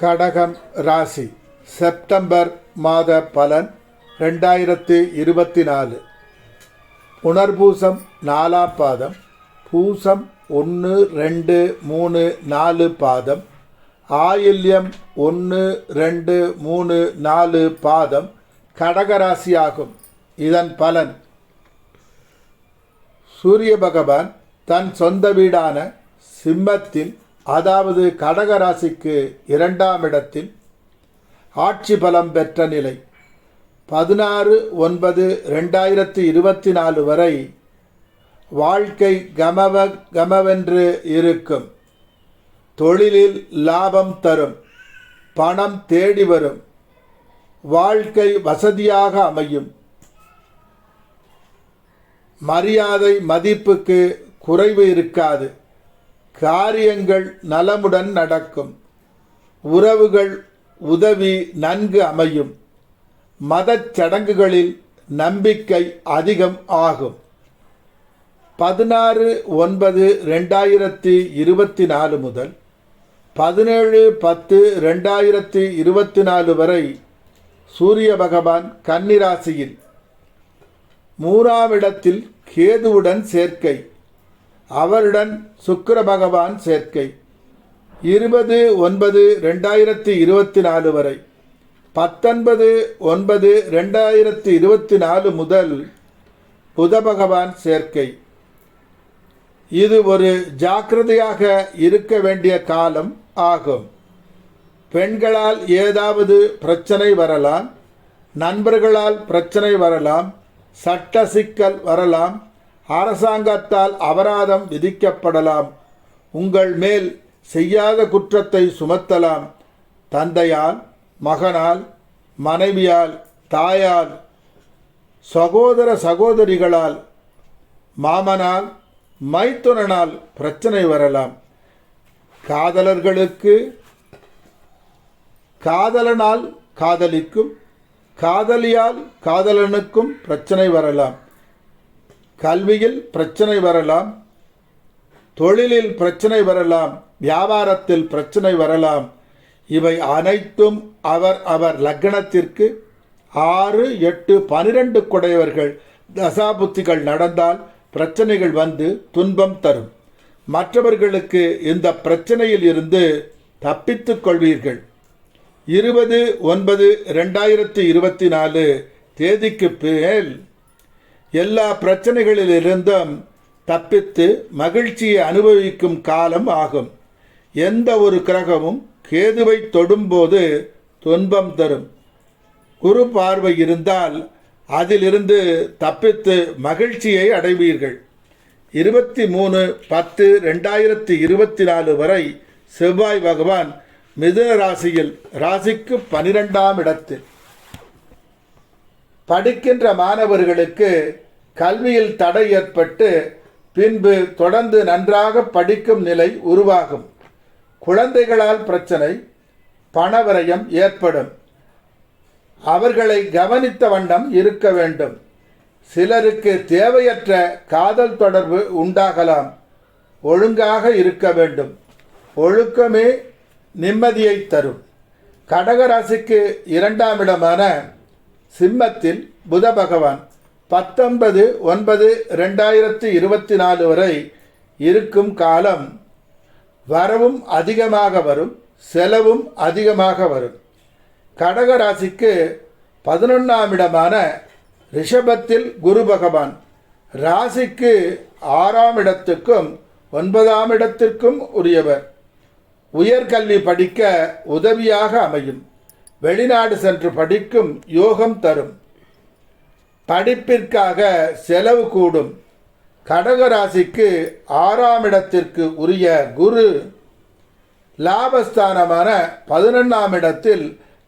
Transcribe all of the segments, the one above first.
கடகம் ராசி செப்டம்பர் மாத பலன் ரெண்டாயிரத்து இருபத்தி நாலு. புனர்பூசம் நாலாம் பாதம் பூசம் ஒன்று ரெண்டு மூணு நாலு பாதம் ஆயில்யம் ஒன்று ரெண்டு மூணு நாலு பாதம் கடகராசியாகும். இதன் பலன் சூரிய பகவான் தன் சொந்த வீடான சிம்மத்தின் அதாவது கடகராசிக்கு இரண்டாம் இடத்தில் ஆட்சி பலம் பெற்ற நிலை பதினாறு ஒன்பது ரெண்டாயிரத்தி இருபத்தி நாலு வரை வாழ்க்கை கமவ கமவென்று இருக்கும். தொழிலில் லாபம் தரும். பணம் தேடி வரும். வாழ்க்கை வசதியாக அமையும். மரியாதை மதிப்புக்கு குறைவு இருக்காது. காரியங்கள் நலமுடன் நடக்கும். உறவுகள் உதவி நன்கு அமையும். மதச் சடங்குகளில் நம்பிக்கை அதிகம் ஆகும். பதினாறு ஒன்பது ரெண்டாயிரத்தி இருபத்தி நாலு முதல் பதினேழு பத்து ரெண்டாயிரத்தி இருபத்தி நாலு வரை சூரிய பகவான் கன்னிராசியில் மூணாம் இடத்தில் கேதுவுடன் சேர்க்கை. அவருடன் சுக்கர பகவான் சேர்க்கை. இருபது ஒன்பது ரெண்டாயிரத்தி இருபத்தி நாலு வரை. பத்தொன்பது ஒன்பது ரெண்டாயிரத்தி இருபத்தி நாலு முதல் புத பகவான் சேர்க்கை. இது ஒரு ஜாக்கிரதையாக இருக்க வேண்டிய காலம் ஆகும். பெண்களால் ஏதாவது பிரச்சனை வரலாம் நண்பர்களால் பிரச்சனை வரலாம் சட்ட சிக்கல் வரலாம் அரசாங்கத்தால் அபராதம் விதிக்கப்படலாம். உங்கள் மேல் செய்யாத குற்றத்தை சுமத்தலாம். தந்தையால் மகனால் மனைவியால் தாயால் சகோதர சகோதரிகளால் மாமனால் மைத்துனனால் பிரச்சனை வரலாம். காதலர்களுக்கு காதலனால் காதலிக்கும் காதலியால் காதலனுக்கும் பிரச்சனை வரலாம். கல்வியில் பிரச்சனை வரலாம் தொழிலில் பிரச்சனை வரலாம் வியாபாரத்தில் பிரச்சனை வரலாம். இவை அனைத்தும் அவர் அவர் லக்னத்திற்கு ஆறு எட்டு பனிரெண்டு குடையவர்கள் தசாபுத்திகள் நடந்தால் பிரச்சனைகள் வந்து துன்பம் தரும். மற்றவர்களுக்கு இந்த பிரச்சனையில் இருந்து தப்பித்துக் கொள்வீர்கள். இருபது ஒன்பது ரெண்டாயிரத்தி இருபத்தி நாலு தேதிக்கு மேல் எல்லா பிரச்சனைகளிலிருந்தும் தப்பித்து மகிழ்ச்சியை அனுபவிக்கும் காலம் ஆகும். எந்த ஒரு கிரகமும் கேதுவை தொடும்போது துன்பம் தரும். குரு பார்வை இருந்தால் அதிலிருந்து தப்பித்து மகிழ்ச்சியை அடைவீர்கள். இருபத்தி மூணு பத்து ரெண்டாயிரத்தி இருபத்தி நாலு வரை செவ்வாய் பகவான் மிதுன ராசியில் ராசிக்கு பனிரெண்டாம் இடத்தில். படிக்கின்ற மாணவர்களுக்கு கல்வியில் தடை ஏற்பட்டு பின்பு தொடர்ந்து நன்றாக படிக்கும் நிலை உருவாகும். குழந்தைகளால் பிரச்சனை பணவரயம் ஏற்படும். அவர்களை கவனித்த வண்ணம் இருக்க வேண்டும். சிலருக்கு தேவையற்ற காதல் தொடர்பு உண்டாகலாம். ஒழுங்காக இருக்க வேண்டும். ஒழுக்கமே நிம்மதியை தரும். கடகராசிக்கு இரண்டாம் இடமான சிம்மத்தில் புத பகவான். பத்தொன்பது ஒன்பது ரெண்டாயிரத்தி இருபத்தி நாலு வரை இருக்கும் காலம் வரவும் அதிகமாக வரும் செலவும் அதிகமாக வரும். கடகராசிக்கு பதினொன்றாம் இடமான ரிஷபத்தில் குரு பகவான். ராசிக்கு ஆறாம் இடத்துக்கும் ஒன்பதாம் இடத்திற்கும் உரியவர். உயர்கல்வி படிக்க உதவியாக அமையும். வெளிநாடு சென்று படிக்கும் யோகம் தரும். படிப்பிற்காக செலவு கூடும். கடகராசிக்கு ஆறாம் இடத்திற்கு உரிய குரு லாபஸ்தானமான பதினொன்றாம் இடத்தில்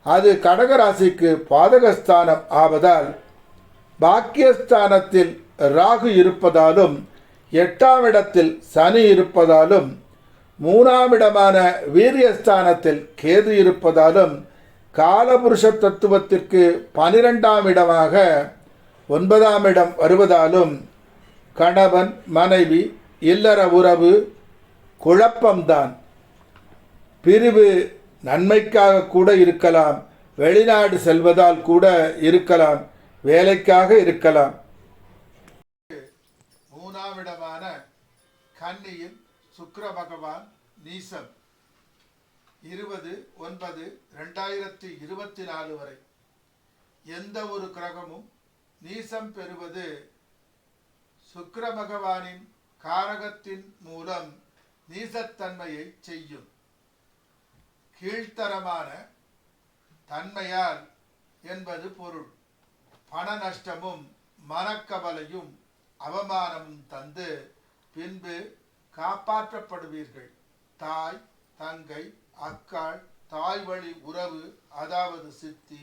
அது கடகராசிக்கு பாதகஸ்தானம் ஆவதால் பாக்கியஸ்தானத்தில் ராகு இருப்பதாலும் எட்டாம் இடத்தில் சனி இருப்பதாலும் மூணாம் இடமான வீரியஸ்தானத்தில் கேது இருப்பதாலும் காலபுருஷ தத்துவத்திற்கு பனிரெண்டாம் இடமாக ஒன்பதாம் இடம் வருவதாலும் கணவன் மனைவி இல்லற உறவு குழப்பம்தான். பிரிவு நன்மைக்காக கூட இருக்கலாம் வெளிநாடு செல்வதால் கூட இருக்கலாம் வேலைக்காக இருக்கலாம். மூணாம் இடமான கன்னியில் சுக்கர பகவான் நீசம். இருபது ஒன்பது ரெண்டாயிரத்தி இருபத்தி நாலு வரை எந்த ஒரு கிரகமும் நீசம் பெறுவது சுக்கிர பகவானின் காரகத்தின் மூலம் நீசத்தன்மையை செய்யும். கீழ்த்தரமான தன்மையால் என்பது பொருள். பண நஷ்டமும் மனக்கவலையும் அவமானமும் தந்து பின்பு காப்பாற்றப்படுவீர்கள். தாய் தங்கை அக்காள் தாய் வழி உறவு அதாவது சித்தி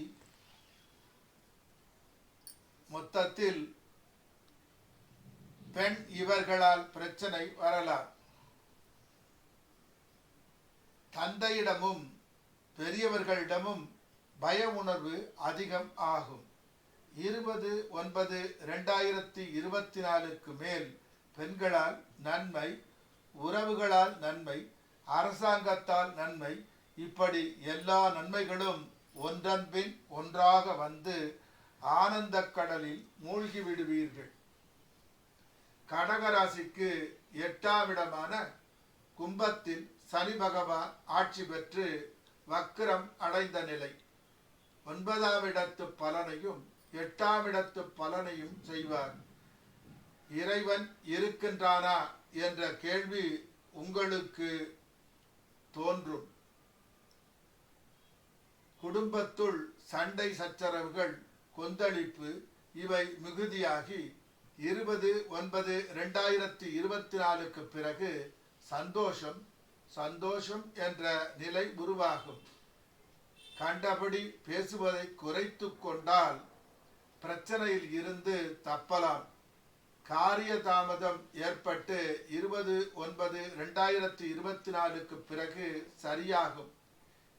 மொத்தத்தில் பெண் இவர்களால் பிரச்சனை வரலாம். தந்தையிடமும் பெரியவர்களிடமும் பய உணர்வு அதிகம் ஆகும். இருபது ஒன்பது ரெண்டாயிரத்தி இருபத்தி நாலுக்கு மேல் பெண்களால் நன்மை உறவுகளால் நன்மை அரசாங்கத்தால் நன்மை இப்படி எல்லா நன்மைகளும் ஒன்றன்பின் ஒன்றாக வந்து ஆனந்த கடலில் மூழ்கி விடுவீர்கள். கடகராசிக்கு எட்டாம் இடமான கும்பத்தில் சனி பகவான் ஆட்சி பெற்று வக்கிரம் அடைந்த நிலை. ஒன்பதாம் இடத்து பலனையும் எட்டாம் இடத்து பலனையும் செய்வார். இறைவன் இருக்கின்றானா என்ற கேள்வி உங்களுக்கு தோன்றும். குடும்பத்துள் சண்டை சச்சரவுகள் கொந்தளிப்பு இவை மிகுதியாகி இருபது ஒன்பது ரெண்டாயிரத்தி இருபத்தி நாலுக்கு பிறகு சந்தோஷம் சந்தோஷம் என்ற நிலை உருவாகும். கண்டபடி பேசுவதை குறைத்து கொண்டால் பிரச்சனையில் இருந்து தப்பலாம். காரிய தாமதம் ஏற்பட்டு இருபது ஒன்பது ரெண்டாயிரத்தி இருபத்தி நாலுக்கு பிறகு சரியாகும்.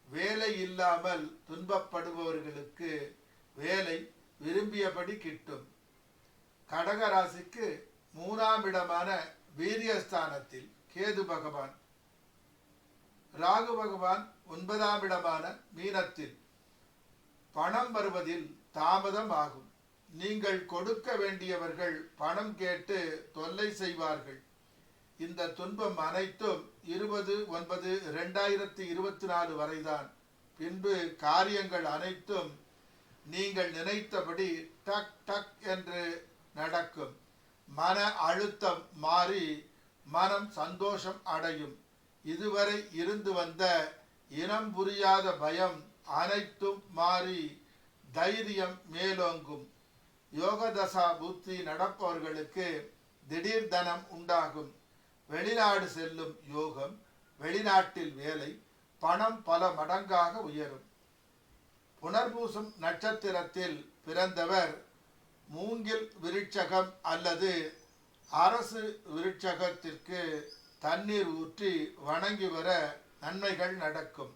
வேலை இல்லாமல் துன்பப்படுபவர்களுக்கு வேலை விரும்பியபடி கிட்டும். கடகராசிக்கு மூணாம் இடமான வீரியஸ்தானத்தில் கேது பகவான். ராகு பகவான் ஒன்பதாம் இடமான மீனத்தில். பணம் வருவதில் தாமதம் ஆகும். நீங்கள் கொடுக்க வேண்டியவர்கள் பணம் கேட்டு தொல்லை செய்வார்கள். இந்த துன்பம் அனைத்தும் இருபது ஒன்பது ரெண்டாயிரத்தி இருபத்தி நாலு வரைதான். பின்பு காரியங்கள் அனைத்தும் நீங்கள் நினைத்தபடி டக் டக் என்று நடக்கும். மன அழுத்தம் மாறி மனம் சந்தோஷம் அடையும். இதுவரை இருந்து வந்த இனம் புரியாத பயம் அனைத்தும் மாறி தைரியம் மேலோங்கும். யோகதசா புத்தி நடப்பவர்களுக்கு திடீர் தனம் உண்டாகும். வெளிநாடு செல்லும் யோகம் வெளிநாட்டில் வேலை பணம் பல மடங்காக உயரும். புனர்பூசம் நட்சத்திரத்தில் பிறந்தவர் மூங்கில் விருட்சகம் அல்லது அரசு விருட்சகத்திற்கு தண்ணீர் ஊற்றி வணங்கி வர நன்மைகள் நடக்கும்.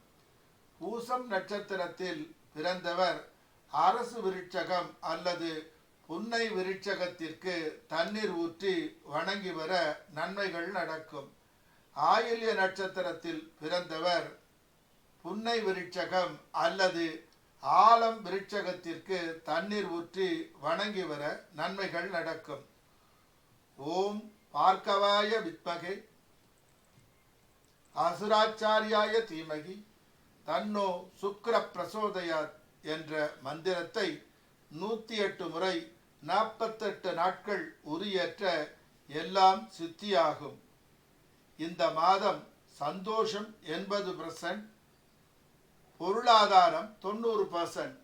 பூசம் நட்சத்திரத்தில் பிறந்தவர் அரசு விருட்சகம் அல்லது புன்னை விருட்சகத்திற்கு தண்ணீர் ஊற்றி வணங்கி வர நன்மைகள் நடக்கும். ஆயில்ய நட்சத்திரத்தில் பிறந்தவர் புன்னை விருட்சகம் அல்லது ஆலம் விருட்சகத்திற்கு தண்ணீர் ஊற்றி வணங்கி வர நன்மைகள் நடக்கும். ஓம் பார்க்கவாய வித்மகே. அசுராச்சாரியாய தீமகி தன்னோ சுக்கர பிரசோதயாத் என்ற மந்திரத்தை நூத்தி எட்டு முறை நாற்பத்தெட்டு நாட்கள் உரியற்ற எல்லாம் சித்தியாகும். இந்த மாதம் சந்தோஷம் எண்பது பர்சன்ட் பொருளாதாரம் தொண்ணூறு பர்சன்ட்